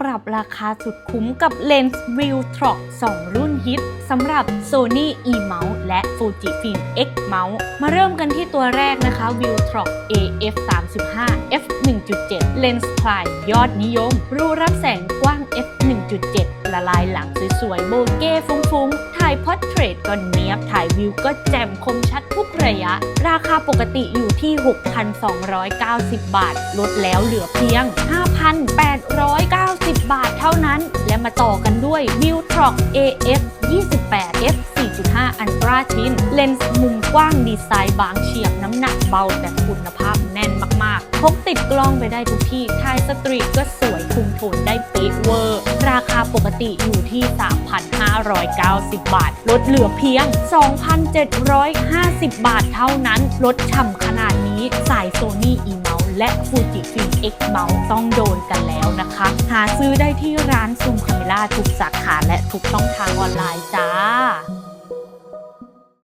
ปรับราคาสุดคุ้มกับเลนส์ v i l t r o c 2 รุ่นฮิตสำหรับ Sony e Mouse และ Fujifilm X Mouse มาเริ่มกันที่ตัวแรกนะคะ v i l t r o c AF 3 5 f 1.7 เลนส์พลายยอดนิยม รูรับแสงกว้าง f 1.7 ละลายหลังสวยๆ โบเก้ฟุ้งๆ ถ่ายพอร์เทรตก็เนี้ยบ ถ่ายวิวก็แจ่มคมชัดทุกระยะ ราคาปกติอยู่ที่ 6,290 บาท ลดแล้วเหลือเพียง 5,890บาทเท่านั้น และมาต่อกันด้วย v i l t r o c AF 28 f 4.5 Ultra Thin เลนส์มุมกว้างดีไซน์บางเฉียบน้ำหนักเบาแต่คุณภาพแน่นมากๆ พกติดกล้องไปได้ทุกที่ถ่ายสตรีทก็สวยคุมโทนได้เป๊ะเวอร์ ราคาปกติอยู่ที่ 3,590 บาท ลดเหลือเพียง 2,750 บาทเท่านั้น ลดฉ่ำขนาดนี้สาย Sony และ Fujifilm X Mouse ต้องโดนกันแล้วนะคะ หาซื้อได้ที่ร้านซูมคาเมล่าทุกสาขาและทุกช่องทางออนไลน์จ้า